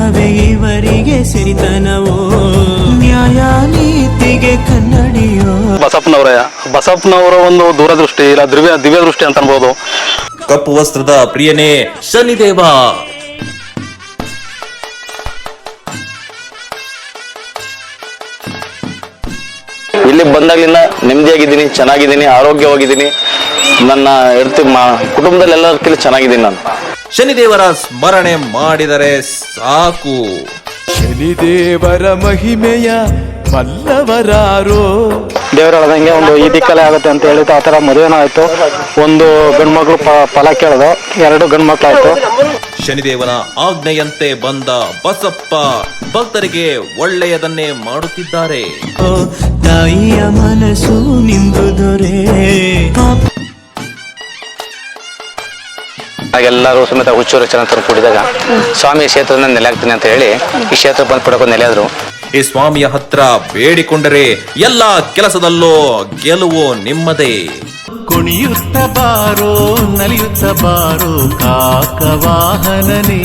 ನ್ಯಾಯವೇ ಇವರಿಗೆ ಸಿರಿತನವೋ? ನ್ಯಾಯ ನೀತಿಗೆ ಕನ್ನಡಿಯೋ? ಬಸಪ್ಪನವರ ಬಸಪ್ಪನವರ ಒಂದು ದೂರದೃಷ್ಟಿ ಇಲ್ಲ ದಿವ್ಯ ದಿವ್ಯ ದೃಷ್ಟಿ ಅಂತ ಅನ್ಬೋದು. ಕಪ್ಪು ವಸ್ತ್ರದ ಪ್ರಿಯನೇ ಶನಿದೇವ. ಇಲ್ಲಿ ಬಂದಾಗಲಿಂದ ನೆಮ್ಮದಿಯಾಗಿದ್ದೀನಿ ಚೆನ್ನಾಗಿದ್ದೀನಿ ಆರೋಗ್ಯವಾಗಿದ್ದೀನಿ. ನನ್ನ ಹೆಡ್ತಿ ಮಾ ಕುಟುಂಬದಲ್ಲಿ ಎಲ್ಲರಿಗಿಂತ ಚೆನ್ನಾಗಿದ್ದೀನಿ ನಾನು. ಶನಿದೇವರ ಸ್ಮರಣೆ ಮಾಡಿದರೆ ಸಾಕು. ಶನಿದೇವರ ಮಹಿಮೆಯ ಬಲ್ಲವರಾರೋ? ಹೇಳ್ದಂಗೆ ಒಂದು ಈ ದಿಕ್ಕಲೆ ಆಗುತ್ತೆ ಅಂತ ಹೇಳಿದ್ದು ಆ ಥರ ಮದುವೆನೂ ಆಯಿತು. ಒಂದು ಗಂಡು ಮಗಳು ಫಲ ಕೇಳಿದು ಎರಡು ಗಂಡು ಮಕ್ಕಳಾಯಿತು ಶನಿದೇವನ ಆಜ್ಞೆಯಂತೆ ಬಂದ ಬಸಪ್ಪ ಭಕ್ತರಿಗೆ ಒಳ್ಳೆಯದನ್ನೇ ಮಾಡುತ್ತಿದ್ದಾರೆ. ತಾಯಿಯ ಮನಸ್ಸು ನಿಂದು ಎಲ್ಲರೂ ಸಮೇತ ಹುಚ್ಚೂರು ಚೆನ್ನಾಗಿ ಕೂಡಿದಾಗ ಸ್ವಾಮಿ ಕ್ಷೇತ್ರನ ನೆಲೆ ಆಗ್ತೀನಿ ಅಂತ ಹೇಳಿ ಈ ಕ್ಷೇತ್ರ ಬಂದು ಪಡ್ಕೊಂಡು ನೆಲೆ ಆದ್ರು ಈ ಸ್ವಾಮಿಯ ಹತ್ರ ಬೇಡಿಕೊಂಡರೆ ಎಲ್ಲ ಕೆಲಸದಲ್ಲೂ ಗೆಲುವು ನಿಮ್ಮದೇ. ಕುಣಿಯುತ್ತ ಬಾರೋ ನಲಿಯುತ್ತ ಬಾರೋ ಕಾಕವಾಹನನೇ.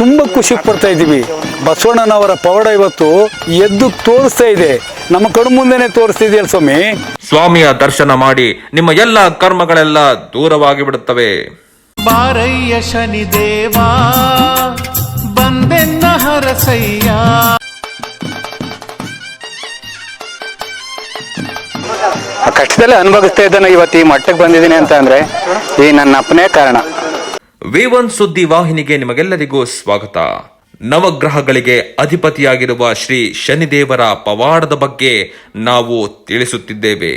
ತುಂಬ ಖುಷಿ ಪಡ್ತಾ ಇದ್ದೀವಿ. ಬಸವಣ್ಣನವರ ಪವಾಡ ಇವತ್ತು ಎದ್ದು ತೋರಿಸ್ತಾ ಇದೆ. ನಮ್ಮ ಕಣ್ಣು ಮುಂದೆನೆ ತೋರಿಸ್ತಿದೆಯಲ್ಲ ಸ್ವಾಮಿ? ಸ್ವಾಮಿಯ ದರ್ಶನ ಮಾಡಿ ನಿಮ್ಮ ಎಲ್ಲ ಕರ್ಮಗಳೆಲ್ಲ ದೂರವಾಗಿ ಬಿಡುತ್ತವೆ. ಬಾರಯ್ಯ ಶನಿ ದೇವಾ ಬಂದೆನ್ನ ಹರಸಯ್ಯ. ಆ ಕಷ್ಟದಲ್ಲೇ ಅನುಭವಿಸ್ತಾ ಇದ್ದಾನೆ ಇವತ್ತು ಈ ಮಟ್ಟಕ್ಕೆ ಬಂದಿದ್ದೀನಿ ಅಂತ ಅಂದ್ರೆ ಈ ನನ್ನ ಅಪ್ಪನೇ ಕಾರಣ. ವಿ ಒನ್ ಸುದ್ದಿ ವಾಹಿನಿಗೆ ನಿಮಗೆಲ್ಲರಿಗೂ ಸ್ವಾಗತ. ನವಗ್ರಹಗಳಿಗೆ ಅಧಿಪತಿಯಾಗಿರುವ ಶ್ರೀ ಶನಿದೇವರ ಪವಾಡದ ಬಗ್ಗೆ ನಾವು ತಿಳಿಸುತ್ತಿದ್ದೇವೆ.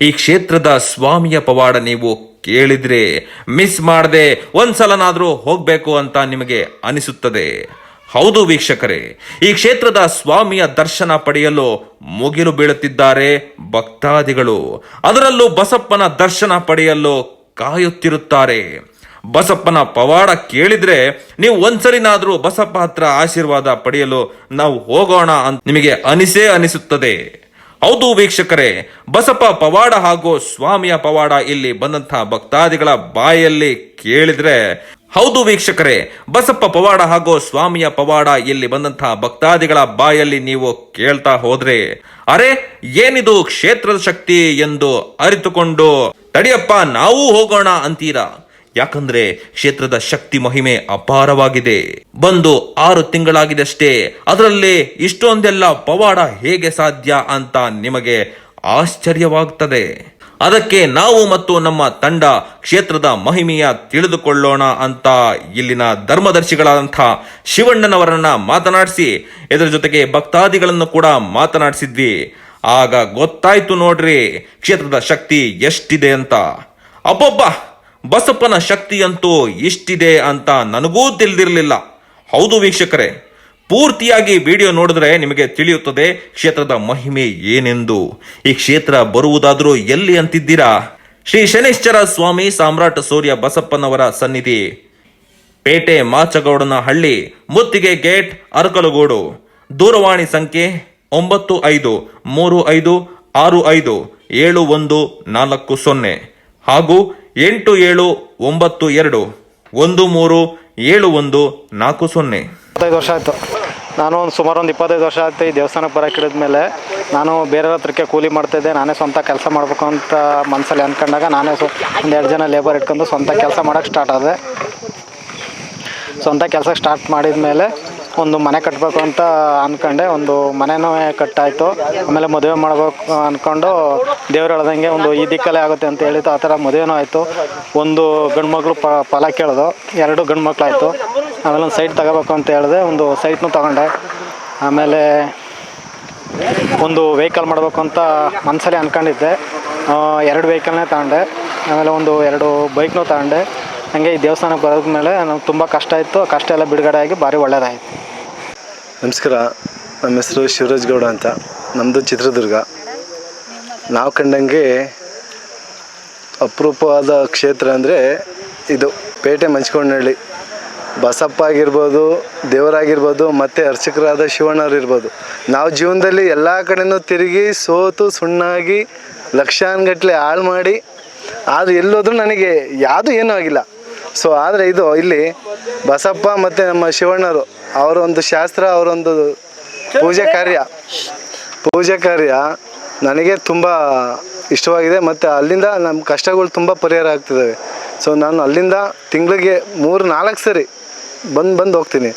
ಈ ಕ್ಷೇತ್ರದ ಸ್ವಾಮಿಯ ಪವಾಡ ನೀವು ಕೇಳಿದ್ರೆ ಮಿಸ್ ಮಾಡದೆ ಒಂದ್ಸಲನಾದ್ರೂ ಹೋಗ್ಬೇಕು ಅಂತ ನಿಮಗೆ ಅನಿಸುತ್ತದೆ. ಹೌದು ವೀಕ್ಷಕರೇ, ಈ ಕ್ಷೇತ್ರದ ಸ್ವಾಮಿಯ ದರ್ಶನ ಪಡೆಯಲು ಮುಗಿಲು ಬೀಳುತ್ತಿದ್ದಾರೆ ಭಕ್ತಾದಿಗಳು. ಅದರಲ್ಲೂ ಬಸಪ್ಪನ ದರ್ಶನ ಪಡೆಯಲು ಕಾಯುತ್ತಿರುತ್ತಾರೆ. ಬಸಪ್ಪನ ಪವಾಡ ಕೇಳಿದ್ರೆ ನೀವು ಒಂದ್ಸರಿನಾದ್ರೂ ಬಸಪ್ಪ ಹತ್ರ ಆಶೀರ್ವಾದ ಪಡೆಯಲು ನಾವು ಹೋಗೋಣ ಅಂತ ನಿಮಗೆ ಅನಿಸೇ ಅನಿಸುತ್ತದೆ. ಹೌದು ವೀಕ್ಷಕರೇ, ಬಸಪ್ಪ ಪವಾಡ ಹಾಗೂ ಸ್ವಾಮಿಯ ಪವಾಡ ಇಲ್ಲಿ ಬಂದಂತಹ ಭಕ್ತಾದಿಗಳ ಬಾಯಲ್ಲಿ ಕೇಳಿದ್ರೆ, ಹೌದು ವೀಕ್ಷಕರೇ, ಬಸಪ್ಪ ಪವಾಡ ಹಾಗೂ ಸ್ವಾಮಿಯ ಪವಾಡ ಇಲ್ಲಿ ಬಂದಂತಹ ಭಕ್ತಾದಿಗಳ ಬಾಯಲ್ಲಿ ನೀವು ಕೇಳ್ತಾ ಹೋದ್ರೆ, ಅರೆ, ಏನಿದು ಕ್ಷೇತ್ರದ ಶಕ್ತಿ ಎಂದು ಅರಿತುಕೊಂಡು, ತಡಿಯಪ್ಪ, ನಾವು ಹೋಗೋಣ ಅಂತೀರಾ? ಯಾಕಂದ್ರೆ ಕ್ಷೇತ್ರದ ಶಕ್ತಿ ಮಹಿಮೆ ಅಪಾರವಾಗಿದೆ. ಬಂದು ಆರು ತಿಂಗಳಾಗಿದಷ್ಟೇ, ಅದರಲ್ಲಿ ಇಷ್ಟೊಂದೆಲ್ಲ ಪವಾಡ ಹೇಗೆ ಸಾಧ್ಯ ಅಂತ ನಿಮಗೆ ಆಶ್ಚರ್ಯವಾಗ್ತದೆ. ಅದಕ್ಕೆ ನಾವು ಮತ್ತು ನಮ್ಮ ತಂಡ ಕ್ಷೇತ್ರದ ಮಹಿಮೆಯ ತಿಳಿದುಕೊಳ್ಳೋಣ ಅಂತ ಇಲ್ಲಿನ ಧರ್ಮದರ್ಶಿಗಳಾದಂಥ ಶಿವಣ್ಣನವರನ್ನ ಮಾತನಾಡಿಸಿ ಇದರ ಜೊತೆಗೆ ಭಕ್ತಾದಿಗಳನ್ನು ಕೂಡ ಮಾತನಾಡಿಸಿದ್ವಿ. ಆಗ ಗೊತ್ತಾಯ್ತು ನೋಡ್ರಿ, ಕ್ಷೇತ್ರದ ಶಕ್ತಿ ಎಷ್ಟಿದೆ ಅಂತ. ಅಬ್ಬಬ್ಬ! ಬಸಪ್ಪನ ಶಕ್ತಿಯಂತೂ ಇಷ್ಟಿದೆ ಅಂತ ನನಗೂ ತಿಳಿದಿರಲಿಲ್ಲ. ಹೌದು ವೀಕ್ಷಕರೇ, ಪೂರ್ತಿಯಾಗಿ ವಿಡಿಯೋ ನೋಡಿದ್ರೆ ನಿಮಗೆ ತಿಳಿಯುತ್ತದೆ ಕ್ಷೇತ್ರದ ಮಹಿಮೆ ಏನೆಂದು. ಈ ಕ್ಷೇತ್ರ ಬರುವುದಾದರೂ ಎಲ್ಲಿ ಅಂತಿದ್ದೀರಾ? ಶ್ರೀ ಶನೇಶ್ವರ ಸ್ವಾಮಿ ಸಾಮ್ರಾಟ್ ಸೂರ್ಯ ಬಸಪ್ಪನವರ ಸನ್ನಿಧಿ. ಪೇಟೆ ಮಾಚಗೌಡನ ಹಳ್ಳಿ ಮುತ್ತಿಗೆ ಗೇಟ್, ಅರಕಲಗೂಡು. ದೂರವಾಣಿ ಸಂಖ್ಯೆ ಒಂಬತ್ತು ಐದು, ಮೂರು ಐದು, ಆರು ಐದು, ಏಳು ಒಂದು, ನಾಲ್ಕು ಸೊನ್ನೆ. ಹಾಗೂ ಎಂಟು ಏಳು ಒಂಬತ್ತು ಎರಡು, ಒಂದು ಮೂರು ಏಳು ಒಂದು ನಾಲ್ಕು ಸೊನ್ನೆ. ಇಪ್ಪತ್ತೈದು ವರ್ಷ ಆಯಿತು. ನಾನು ಒಂದು ಸುಮಾರು ಒಂದು ಇಪ್ಪತ್ತೈದು ವರ್ಷ ಆಯ್ತು ಈ ದೇವಸ್ಥಾನಕ್ಕೆ ಬರೋಕೆ ಹಿಡಿದ ಮೇಲೆ. ನಾನು ಬೇರೆ ಹತ್ರಕ್ಕೆ ಕೂಲಿ ಮಾಡ್ತಿದ್ದೆ ನಾನೇ ಸ್ವಂತ ಕೆಲಸ ಮಾಡಬೇಕು ಅಂತ ಮನಸ್ಸಲ್ಲಿ ಅಂದ್ಕೊಂಡಾಗ ನಾನೇ ಸ್ವ ಒಂದು ಎರಡು ಜನ ಲೇಬರ್ ಇಟ್ಕೊಂಡು ಸ್ವಂತ ಕೆಲಸ ಮಾಡೋಕ್ಕೆ ಸ್ಟಾರ್ಟ್ ಆದೆ. ಸ್ವಂತ ಕೆಲಸ ಸ್ಟಾರ್ಟ್ ಮಾಡಿದ ಮೇಲೆ ಒಂದು ಮನೆ ಕಟ್ಟಬೇಕು ಅಂತ ಅಂದ್ಕೊಂಡೆ ಒಂದು ಮನೆನೂ ಕಟ್ಟಾಯಿತು. ಆಮೇಲೆ ಮದುವೆ ಮಾಡಬೇಕು ಅಂದ್ಕೊಂಡು ದೇವ್ರು ಹೇಳ್ದಂಗೆ ಒಂದು ಈ ದಿಕ್ಕಲ್ಲೇ ಆಗುತ್ತೆ ಅಂತ ಹೇಳಿತ್ತು ಆ ಥರ ಮದುವೆನೂ ಆಯಿತು. ಒಂದು ಗಂಡು ಮಗಳು ಪ, ಫಲ ಕೇಳಿದು. ಎರಡು ಗಂಡು ಮಕ್ಕಳಾಯಿತು ಆಮೇಲೆ ಒಂದು ಸೈಟ್ ತಗೋಬೇಕು ಅಂತ ಹೇಳಿದೆ. ಒಂದು ಸೈಟ್ನೂ ತಗೊಂಡೆ. ಆಮೇಲೆ ಒಂದು ವೆಹಿಕಲ್ ಮಾಡಬೇಕು ಅಂತ ಮನಸ್ಸಲ್ಲಿ ಅಂದ್ಕೊಂಡಿದ್ದೆ ಎರಡು ವೆಹಿಕಲ್ನೇ ತಗೊಂಡೆ. ಆಮೇಲೆ ಒಂದು ಎರಡು ಬೈಕ್ನೂ ತಗೊಂಡೆ. ಹಾಗೆ ಈ ದೇವಸ್ಥಾನಕ್ಕೆ ಬರೋದ ಮೇಲೆ ನಮ್ಗೆ ತುಂಬ ಕಷ್ಟ ಇತ್ತು ಕಷ್ಟ ಎಲ್ಲ ಬಿಡುಗಡೆ ಆಗಿ ಭಾರಿ ಒಳ್ಳೇದಾಯಿತು. ನಮಸ್ಕಾರ. ನಮ್ಮ ಹೆಸರು ಶಿವರಾಜ್ ಗೌಡ ಅಂತ. ನಮ್ಮದು ಚಿತ್ರದುರ್ಗ. ನಾವು ಕಂಡಂಗೆ ಅಪರೂಪವಾದ ಕ್ಷೇತ್ರ ಅಂದರೆ ಇದು. ಪೇಟೆ ಮಂಚ್ಕೊಂಡಳ್ಳಿ ಬಸಪ್ಪ ಆಗಿರ್ಬೋದು ದೇವರಾಗಿರ್ಬೋದು ಮತ್ತು ಅರ್ಚಕರಾದ ಇರ್ಬೋದು. ನಾವು ಜೀವನದಲ್ಲಿ ಎಲ್ಲ ಕಡೆನೂ ತಿರುಗಿ ಸೋತು ಸುಣ್ಣಾಗಿ ಲಕ್ಷಾನ್ಗಟ್ಟಲೆ ಹಾಳು ಮಾಡಿ, ಆದರೆ ಎಲ್ಲೋದ್ರೂ ನನಗೆ ಯಾವುದು ಏನೂ ಆಗಿಲ್ಲ. ಸೊ ಆದರೆ ಇದು ಇಲ್ಲಿ ಬಸಪ್ಪ ಮತ್ತು ನಮ್ಮ ಶಿವಣ್ಣರು, ಅವರೊಂದು ಶಾಸ್ತ್ರ, ಅವರೊಂದು ಪೂಜೆ ಕಾರ್ಯ. ಪೂಜೆ ಕಾರ್ಯ ನನಗೆ ತುಂಬ ಇಷ್ಟವಾಗಿದೆ ಮತ್ತು ಅಲ್ಲಿಂದ ನಮ್ಮ ಕಷ್ಟಗಳು ತುಂಬ ಪರಿಹಾರ ಆಗ್ತಿದ್ದಾವೆ ಸೊ ನಾನು ಅಲ್ಲಿಂದ ತಿಂಗಳಿಗೆ ಮೂರು, ನಾಲ್ಕು ಸರಿ ಬಂದು ಬಂದು ಹೋಗ್ತೀನಿ.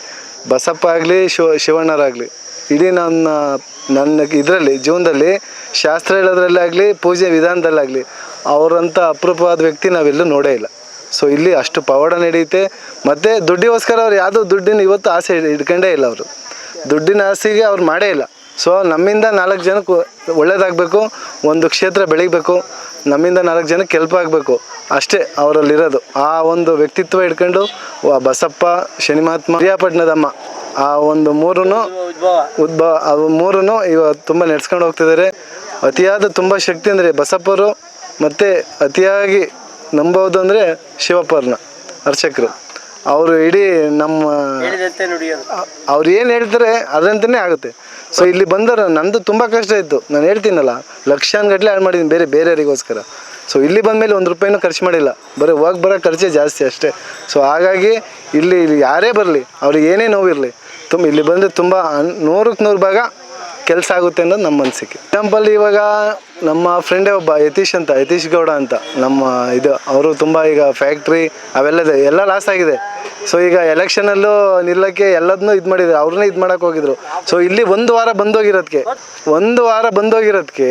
ಬಸಪ್ಪ ಆಗಲಿ, ಶಿವ, ಶಿವಣ್ಣರಾಗಲಿ. ಇಡೀ ನನ್ನ ನನ್ನ ಇದರಲ್ಲಿ, ಜೀವನದಲ್ಲಿ ಶಾಸ್ತ್ರ ಹೇಳೋದ್ರಲ್ಲಾಗಲಿ, ಪೂಜೆ ವಿಧಾನದಲ್ಲಾಗಲಿ ಅವರಂಥ ಅಪರೂಪವಾದ ವ್ಯಕ್ತಿ ನಾವೆಲ್ಲೂ ನೋಡೇ ಇಲ್ಲ. ಸೊ ಇಲ್ಲಿ ಅಷ್ಟು ಪವಾಡ ನಡೆಯುತ್ತೆ. ಮತ್ತು ದುಡ್ಡಿಗೋಸ್ಕರ ಅವ್ರು ಯಾವುದೋ ದುಡ್ಡಿನ ಇವತ್ತು ಆಸೆ ಇಟ್ಕೊಂಡೇ ಇಲ್ಲ ಅವರು. ದುಡ್ಡಿನ ಆಸೆಗೆ ಅವ್ರು ಮಾಡೇ ಇಲ್ಲ. ಸೊ ನಮ್ಮಿಂದ ನಾಲ್ಕು ಜನಕ್ಕೆ ಒಳ್ಳೇದಾಗಬೇಕು, ಒಂದು ಕ್ಷೇತ್ರ ಬೆಳಿಬೇಕು, ನಮ್ಮಿಂದ ನಾಲ್ಕು ಜನಕ್ಕೆ ಹೆಲ್ಪ್ ಆಗಬೇಕು. ಅಷ್ಟೇ ಅವರಲ್ಲಿರೋದು. ಆ ಒಂದು ವ್ಯಕ್ತಿತ್ವ ಹಿಡ್ಕೊಂಡು ಬಸಪ್ಪ ಬಸಪ್ಪ, ಶನಿಮಹಾತ್ಮ ಪ್ರಿಯಾಪಟ್ಟಣದಮ್ಮ ಆ ಒಂದು ಮೂರೂ ಉದ್ಭವ ಅವು ಮೂರೂ ಇವಾಗ ತುಂಬ ನಡೆಸ್ಕೊಂಡು ಹೋಗ್ತಿದ್ದಾರೆ. ಅತಿಯಾದ ತುಂಬ ಶಕ್ತಿ ಅಂದರೆ ಬಸಪ್ಪರು, ಮತ್ತು ಅತಿಯಾಗಿ ನಂಬೋದು ಅಂದರೆ ಶಿವಪ್ಪವ್ರನ್ನ ಅರ್ಚಕರು. ಅವರು ಇಡೀ ನಮ್ಮ ಅವ್ರು ಏನು ಹೇಳ್ತಾರೆ ಅದಂತನೇ ಆಗುತ್ತೆ. ಸೊ ಇಲ್ಲಿ ಬಂದರೆ ನಂದು ತುಂಬ ಕಷ್ಟ ಇತ್ತು. ನಾನು ಹೇಳ್ತೀನಲ್ಲ ಲಕ್ಷಾನ್ಗಟ್ಲೆ ಹಾಳು ಮಾಡಿದ್ದೀನಿ ಬೇರೆ ಬೇರೆಯವರಿಗೋಸ್ಕರ. ಸೊ ಇಲ್ಲಿ ಬಂದಮೇಲೆ ಒಂದು ರೂಪಾಯಿನೂ ಖರ್ಚು ಮಾಡಿಲ್ಲ. ಬರೀ ಹೋಗಿ ಬರೋ ಖರ್ಚೇ ಜಾಸ್ತಿ ಅಷ್ಟೇ. ಸೊ ಹಾಗಾಗಿ ಇಲ್ಲಿ ಇಲ್ಲಿ ಯಾರೇ ಬರಲಿ ಅವ್ರಿಗೆ ಏನೇ ನೋವಿರಲಿ ತುಂಬ ಇಲ್ಲಿ ಬಂದರೆ ತುಂಬ ಅನ್- ನೂರಕ್ಕೆ ನೂರು ಭಾಗ ಕೆಲಸ ಆಗುತ್ತೆ ಅನ್ನೋದು ನಮ್ಮ ಅನಿಸಿಕೆ. ಎಕ್ಸಾಂಪಲ್ ಇವಾಗ ನಮ್ಮ ಫ್ರೆಂಡೇ ಒಬ್ಬ ಯತೀಶ್ ಅಂತ, ಯತೀಶ್ ಗೌಡ ಅಂತ, ನಮ್ಮ ಇದು ಅವರು ತುಂಬ ಈಗ ಫ್ಯಾಕ್ಟ್ರಿ ಅವೆಲ್ಲ ಇದೆ ಎಲ್ಲ ಲಾಸ್ ಆಗಿದೆ. ಸೊ ಈಗ ಎಲೆಕ್ಷನಲ್ಲೂ ನಿಲ್ಲಕ್ಕೆ ಎಲ್ಲದನ್ನೂ ಇದು ಮಾಡಿದ್ರು, ಅವ್ರನ್ನೇ ಇದು ಮಾಡಕ್ಕೆ ಹೋಗಿದ್ರು. ಸೊ ಇಲ್ಲಿ ಒಂದು ವಾರ ಬಂದೋಗಿರೋದಕ್ಕೆ ಒಂದು ವಾರ ಬಂದೋಗಿರೋದಕ್ಕೆ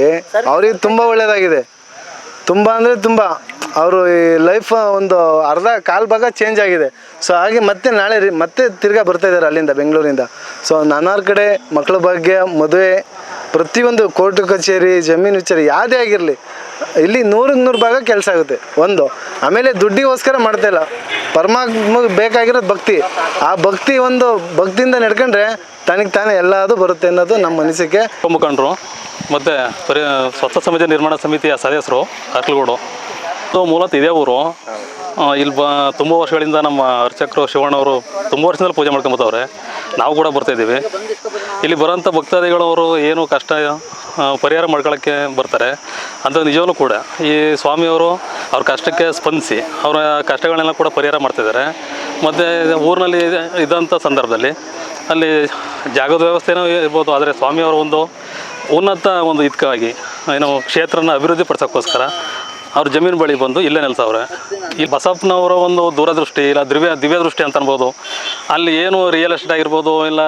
ಅವ್ರಿಗೆ ತುಂಬ ಒಳ್ಳೆಯದಾಗಿದೆ ತುಂಬ ಅಂದರೆ ತುಂಬ. ಅವರು ಈ ಲೈಫ್ ಒಂದು ಅರ್ಧ ಕಾಲು ಭಾಗ ಚೇಂಜ್ ಆಗಿದೆ. ಸೊ ಹಾಗೆ ಮತ್ತೆ ನಾಳೆ ರಿ- ಮತ್ತೆ ತಿರ್ಗಾ ಬರ್ತಾ ಇದ್ದಾರೆ ಅಲ್ಲಿಂದ, ಬೆಂಗಳೂರಿಂದ. ಸೊ ನಾನಾರು ಕಡೆ ಮಕ್ಕಳ ಭಾಗ್ಯ, ಮದುವೆ, ಪ್ರತಿಯೊಂದು ಕೋರ್ಟ್ ಕಚೇರಿ, ಜಮೀನು ವಿಚಾರ ಯಾವುದೇ ಆಗಿರಲಿ, ಇಲ್ಲಿ ನೂರಕ್ಕೆ ನೂರು ಭಾಗ ಕೆಲಸ ಆಗುತ್ತೆ, ಒಂದು. ಆಮೇಲೆ ದುಡ್ಡಿಗೋಸ್ಕರ ಮಾಡ್ತಾ ಇಲ್ಲ. ಪರಮಾತ್ಮಗೆ ಬೇಕಾಗಿರೋದು ಭಕ್ತಿ. ಆ ಭಕ್ತಿ ಒಂದು ಭಕ್ತಿಯಿಂದ ನಡ್ಕೊಂಡ್ರೆ ತನಗೆ ತಾನೇ ಎಲ್ಲದು ಬರುತ್ತೆ ಅನ್ನೋದು ನಮ್ಮ ಅನಿಸಿಕೆ. ಮುಖಂಡರು, ಮತ್ತು ಪರಿ ಸ್ವಚ್ಛ ಸಮಿತಿ ನಿರ್ಮಾಣ ಸಮಿತಿಯ ಸದಸ್ಯರು ಅರ್ಕಲ್ಗೂಡು ಸೊ ಮೂಲತಃ ಇದೇ ಊರು. ಇಲ್ಲಿ ಬ, ತುಂಬ ವರ್ಷಗಳಿಂದ ನಮ್ಮ ಅರ್ಚಕರು ಶಿವಣ್ಣವರು ತುಂಬ ವರ್ಷದಲ್ಲಿ ಪೂಜೆ ಮಾಡ್ಕೊಂಬತ್ತವ್ರೆ ನಾವು ಕೂಡ ಬರ್ತಾಯಿದ್ದೀವಿ ಇಲ್ಲಿ ಬರೋಂಥ ಅವರು ಏನು ಕಷ್ಟ ಪರಿಹಾರ ಮಾಡ್ಕೊಳ್ಳೋಕ್ಕೆ ಬರ್ತಾರೆ. ಅಂತ ನಿಜವೂ ಕೂಡ ಈ ಸ್ವಾಮಿಯವರು ಅವ್ರ ಕಷ್ಟಕ್ಕೆ ಸ್ಪಂದಿಸಿ ಅವರ ಕಷ್ಟಗಳನ್ನೆಲ್ಲ ಕೂಡ ಪರಿಹಾರ ಮಾಡ್ತಿದ್ದಾರೆ ಮತ್ತು ಊರಿನಲ್ಲಿ ಇದ್ದಂಥ ಸಂದರ್ಭದಲ್ಲಿ ಅಲ್ಲಿ ಜಾಗದ ವ್ಯವಸ್ಥೆನೂ ಇರ್ಬೋದು, ಆದರೆ ಸ್ವಾಮಿಯವರ ಒಂದು ಉನ್ನತ ಒಂದು ಇದಕ್ಕಾಗಿ ಏನು ಕ್ಷೇತ್ರನ ಅಭಿವೃದ್ಧಿ ಪಡಿಸೋಕ್ಕೋಸ್ಕರ ಅವ್ರ ಜಮೀನು ಬಳಿ ಬಂದು ಇಲ್ಲೇ ನೆಲೆಸವ್ರೆ. ಈ ಬಸಪ್ಪನವರ ಒಂದು ದೂರದೃಷ್ಟಿ ಇಲ್ಲ ದಿವ್ಯ ದಿವ್ಯ ದೃಷ್ಟಿ ಅಂತ ಅನ್ಬೋದು. ಅಲ್ಲಿ ಏನು ರಿಯಲ್ ಎಸ್ಟೇಟ್ ಆಗಿರ್ಬೋದು, ಇಲ್ಲ,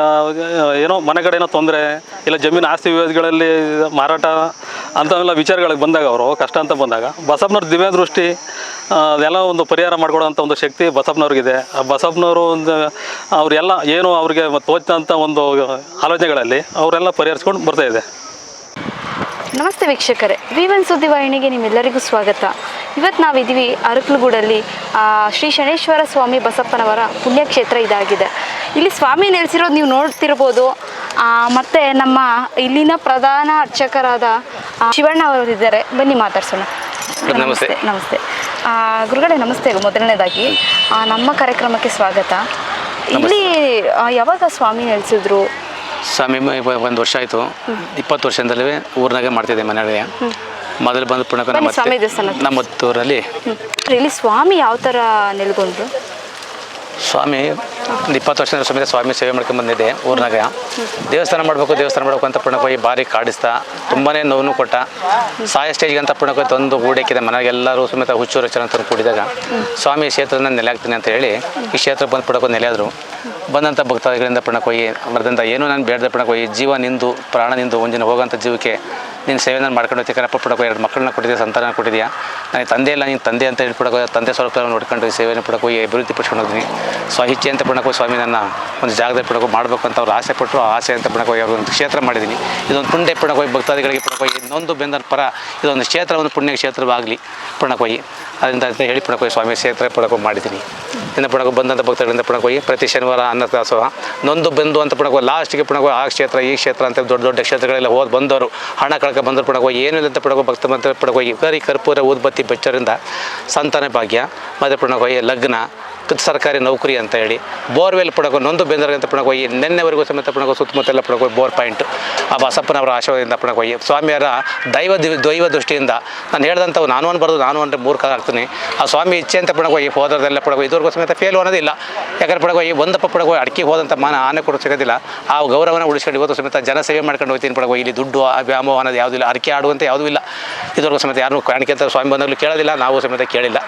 ಏನೋ ಮನೆ ಕಡೆ ಏನೋ ತೊಂದರೆ, ಇಲ್ಲ ಜಮೀನು ಆಸ್ತಿ ವಿವಾದಗಳಲ್ಲಿ ಮಾರಾಟ ಅಂಥವೆಲ್ಲ ವಿಚಾರಗಳಿಗೆ ಬಂದಾಗ ಅವರು, ಕಷ್ಟ ಅಂತ ಬಂದಾಗ, ಬಸಪ್ಪನವ್ರ ದಿವ್ಯ ದೃಷ್ಟಿ ಅದೆಲ್ಲ ಒಂದು ಪರಿಹಾರ ಮಾಡ್ಕೊಡೋಂಥ ಒಂದು ಶಕ್ತಿ ಬಸಪ್ಪನವ್ರಿಗಿದೆ. ಆ, ಬಸಪ್ಪನವರು ಒಂದು, ಅವರೆಲ್ಲ ಏನು ಅವ್ರಿಗೆ ತೋಚಿದಂಥ ಒಂದು ಆಲೋಚನೆಗಳಲ್ಲಿ ಅವರೆಲ್ಲ ಪರಿಹರಿಸ್ಕೊಂಡು ಬರ್ತಾಯಿದೆ ನಮಸ್ತೆ ವೀಕ್ಷಕರೇ. ವಿ ಒನ್ ಸುದ್ದಿವಾಹಿನಿಗೆ ನಿಮ್ಮೆಲ್ಲರಿಗೂ ಸ್ವಾಗತ. ಇವತ್ತು ನಾವಿದ್ದೀವಿ ಅರಕಲಗೂಡಲ್ಲಿ ಶ್ರೀ ಶನೇಶ್ವರ ಸ್ವಾಮಿ ಬಸಪ್ಪನವರ ಪುಣ್ಯಕ್ಷೇತ್ರ ಇದಾಗಿದೆ. ಇಲ್ಲಿ ಸ್ವಾಮಿ ನೆಲೆಸಿರೋದು ನೀವು ನೋಡ್ತಿರ್ಬೋದು. ಮತ್ತು ನಮ್ಮ ಇಲ್ಲಿನ ಪ್ರಧಾನ ಅರ್ಚಕರಾದ ಶಿವಣ್ಣ ಅವರು ಇದ್ದಾರೆ. ಬನ್ನಿ ಮಾತಾಡ್ಸೋಣ. ನಮಸ್ತೆ. ನಮಸ್ತೆ ಗುರುಗಳೇ ನಮಸ್ತೆ ಮೊದಲನೇದಾಗಿ. ನಮ್ಮ ಕಾರ್ಯಕ್ರಮಕ್ಕೆ ಸ್ವಾಗತ. ಇಲ್ಲಿ ಯಾವಾಗ ಸ್ವಾಮಿ ನೆಲೆಸಿದ್ರು? ಸ್ವಾಮಿ ಒಂದು ವರ್ಷ ಆಯಿತು. ಇಪ್ಪತ್ತು ವರ್ಷದಿಂದಲೇ ಊರಿನಾಗೆ ಮಾಡ್ತಿದ್ದೆ ಮನೆಯೊಳಗೆ. ಮೊದಲು ಬಂದು ಪುಣಕ ಬನ್ನಿ ನಮ್ಮ ಸ್ವಾಮಿ ದೇವಸ್ಥಾನ. ನಮ್ಮ ಊರಲ್ಲಿ ಇಲ್ಲಿ ಸ್ವಾಮಿ ಯಾವ ಥರ ನೆಲೆಗೊಂಡ್ರು? ಸ್ವಾಮಿ ಒಂದು ಇಪ್ಪತ್ತು ವರ್ಷದಿಂದ ಸಮೇತ ಸ್ವಾಮಿ ಸೇವೆ ಮಾಡ್ಕೊಂಡು ಬಂದಿದ್ದೆ ಊರಿನಾಗ. ದೇವಸ್ಥಾನ ಮಾಡಬೇಕು ದೇವಸ್ಥಾನ ಮಾಡಬೇಕು ಅಂತ ಹೋಗಿ ಭಾರಿ ಕಾಡಿಸ್ತಾ ತುಂಬಾ ನೋವು ಕೊಟ್ಟ. ಸಾಯ ಸ್ಟೇಜ್ಗೆ ಅಂತ ಹೋಗಿ ತಂದು ಗೂಡಕ್ಕಿದೆ ಮನೆಗೆಲ್ಲರೂ ಸಮೇತ ಹುಚ್ಚು ರಚನೆ ಅಂತ ಕೂಡಿದಾಗ. ಸ್ವಾಮಿ ಕ್ಷೇತ್ರನ ನೆಲೆ ಹಾಕ್ತೀನಿ ಅಂತ ಹೇಳಿ ಈ ಕ್ಷೇತ್ರ ಬಂದು ಪುಣಕ ನೆಲೆಯಾದರು ಬಂದಂಥ ಭಕ್ತಾದಿಗಳಿಂದ ಹೋಗಿ, ಮರದಿಂದ ಏನೂ ನಾನು ಬೇಡದ ಪುಣಕ ಹೋಗಿ ಜೀವ ನಿಂದು, ಪ್ರಾಣ ನಿಂದು, ಒಂದಿನ ಹೋಗೋಂಥ ಜೀವಕ್ಕೆ ನೀನು ಸೇವೆನ ಮಾಡ್ಕೊಂಡು ಹೋಗ್ತೀಯ ಕಣಪ್ಪ ಪುಡಕೋ ಎರಡು ಮಕ್ಕಳನ್ನ ಕೊಟ್ಟಿದ್ಯಾ ಸಂತಾನ ಕೊಟ್ಟಿದ್ಯಾ? ನನಗೆ ತಂದೆ ಇಲ್ಲ, ನೀನು ತಂದೆ ಅಂತ ಹೇಳಿ ಪುಡಕೋ ತಂದೆ ಸ್ವಲ್ಪ ನೋಡ್ಕೊಂಡು ಸೇವೆನ ಪುಡಕೋ ಅಭಿವೃದ್ಧಿ ಪಡಿಸ್ಕೊಂಡು ಹೋಗ್ತೀನಿ. ಸ್ವಇಚ್ಛೆ ಅಂತ ಪುಣಕೋ ಸ್ವಾಮಿ, ನನ್ನ ಒಂದು ಜಾಗದಲ್ಲಿ ಪುಡಕೋ ಮಾಡಬೇಕು ಅಂತ ಅವ್ರು ಆಸೆ ಪಟ್ಟರು ಆಸೆ ಅಂತ ಪುಣಕೋ ಹೋಗಿ ಒಂದು ಕ್ಷೇತ್ರ ಮಾಡಿದ್ದೀನಿ. ಇದೊಂದು ಪುಣ್ಯ ಪುಣಕೋ ಹೋಗಿ ಭಕ್ತಾದಿಗಳಿಗೆ ಪುಣಕೋ ಇನ್ನೊಂದು ನೊಂದು ಬೆಂದರ ಪರ ಇದೊಂದು ಕ್ಷೇತ್ರ ಒಂದು ಪುಣ್ಯ ಕ್ಷೇತ್ರವಾಗಲಿ ಪುಣಕೋಯಿ ಅದರಿಂದ ಅಂತ ಹೇಳಿ ಪುಣಕೋ ಸ್ವಾಮಿ ಕ್ಷೇತ್ರ ಪುಣಕೋ ಮಾಡಿದ್ದೀನಿ. ಇನ್ನು ಪುಣಕ ಬಂದಂಥ ಭಕ್ತಗಳಿಂದ ಪುಣಕೋ ಹೋಗಿ ಪ್ರತಿ ಶನಿವಾರ ಅನ್ನದಾಸೋಹ ನೊಂದು ಬೆಂದು ಅಂತ ಪುಣಕೋ ಲಾಸ್ಟಿಗೆ ಪುಣಕೋ ಆ ಕ್ಷೇತ್ರ, ಈ ಕ್ಷೇತ್ರ ಅಂತ ದೊಡ್ಡ ದೊಡ್ಡ ಕ್ಷೇತ್ರಗಳೆಲ್ಲ ಹೋಗಿ ಬಂದವರು. ಹಣ ಕಳ್ಕ ಬಂದರು ಪುಣಕೋ ಏನು ಇಲ್ಲ ಅಂತ ಪುಣಕೋ ಭಕ್ತ ಮಂತ್ರ ಪುಣಕೋ ಹೋಗಿ, ಕರಿ ಕರ್ಪೂರ, ಊದ್ಬತ್ತಿ ಬೆಚ್ಚರಿಂದ ಸಂತಾನ ಭಾಗ್ಯ, ಮತ್ತು ಪುಣಕೋ ಹೋಗಿ ಲಗ್ನ ಸರ್ಕಾರಿ ನೌಕರಿ ಅಂತ ಹೇಳಿ, ಬೋರ್ವೆಲ್ ಪಡಕೋ ನೊಂದು ಪಡಕೋ ಈ ನಿನ್ನೆವರೆಗೂ ಸಮೇತ ಪಡಕೋ ಸುತ್ತಮುತ್ತೆಲ್ಲ ಪಡಕೋ ಬೋರ್ ಪಾಯಿಂಟ್. ಆ ಬಸಪ್ಪನವರ ಆಶೀರ್ವಾದದಿಂದ ಹೋಗಿ. ಸ್ವಾಮಿಯರ ದೈವ ದೈವ ದೃಷ್ಟಿಯಿಂದ ನಾನು ಹೇಳ್ದಂಥವು, ನಾನು ಅನ್ಬಾರ್ದು, ನಾನು ಅಂದರೆ ಮೂರ್ಖ ಆಗ್ತೀನಿ. ಆ ಸ್ವಾಮಿ ಇಚ್ಛೆ ಅಂತ ಪಡಕೋ ಈ ಹೋದ್ರದೆಲ್ಲ ಪಡಕೋ ಇದುವರೆಗೂ ಸಮೇತ ಫೇಲ್ ಅನ್ನೋದಿಲ್ಲ. ಯಾಕಂದ್ರೆ ಪಡಕೋ ಈ ಒಂದಪ್ಪ ಪಡಕೋ ಅಡಿಕೆ ಹೋದಂಥ ಮಾನ ಆನೆ ಕೊಡೋ ಸಿಗೋದಿಲ್ಲ. ಆ ಗೌರವನ ಉಳಿಸ್ಕೊಂಡು ಇವತ್ತು ಸಮೇತ ಜನ ಸೇವೆ ಮಾಡ್ಕೊಂಡು ಹೋಗ್ತೀನಿ ಪಡಕೋ ಇಲ್ಲಿ ದುಡ್ಡು ವ್ಯಾಮೋಹ ಅನ್ನೋದು ಯಾವುದೂ ಇಲ್ಲ. ಅಡಿಕೆ ಆಡುವಂಥ ಯಾವುದೂ ಇಲ್ಲ. ಇದುವರೆಗೂ ಸಮೇತ ಯಾರು ಕಾಣಿಕೆ ಅಂತ ಸ್ವಾಮಿ ಬಂದಾಗಲೂ ಕೇಳೋದಿಲ್ಲ. ನಾವು ಸಮೇತ ಕೇಳಿಲ್ಲ.